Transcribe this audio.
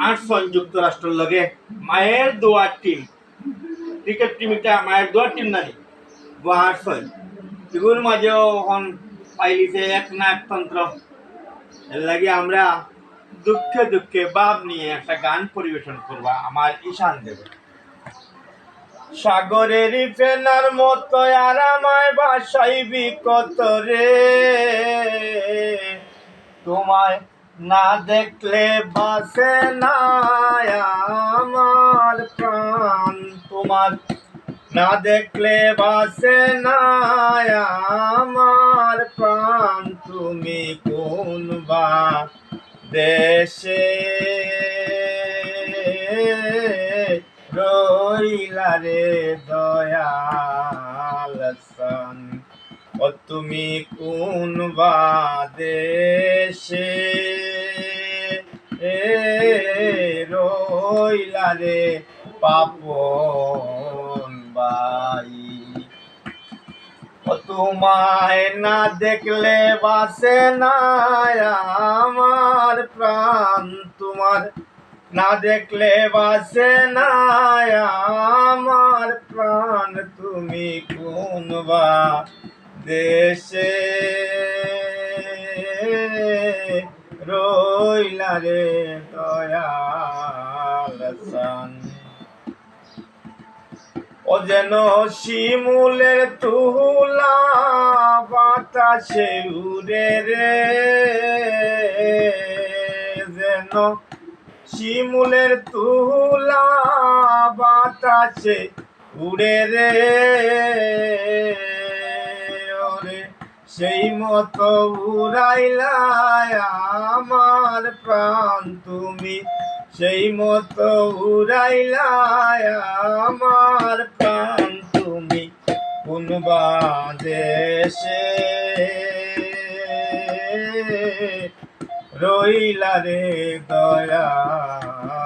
আসছেন যুক্তরাষ্ট্রের লগে মায়ের দোয়ার টিম ক্রিকেট টিম এটা মায়ের দোয়ার টিম নানি গোয়া আসছেন এগুলোর মাঝেও এখন পাইলিছে এক না একতন্ত্র এর লাগে আমরা দুঃখে দুঃখে ভাব নিয়ে একটা গান পরিবেশন করবা, আমার ঈশান দেব। সাগরের ফেনার মতো আর আমায় বাসাইবি কত রে? তোমায় না দেখলে বাসে না আমার প্রাণ তোমার। না দেখলে বাসে না আমার প্রাণ তুমি কোন বা দেশে রইলা রে দয়াল ও তুমি কোন বা দেশে রইলা রে পাপন বাই তোমায় না দেখলে বাসে না আমার প্রাণ। তোমার না দেখলে বাসে না আমার প্রাণ। তুমি কোন বা দেশে? রইলা রে দয়াল ও যেন শিমুলের তুলা বাতাসে উড়ে রে। যেন শিমুলের তুলা বাতাসে উড়ে রে। ওরে সেই মতো উড়াইলা আমার প্রাণ তুমি। সেই মতো উড়াইলা আমার প্রাণ তুমি। কোন দেশে রইলা রে দয়াল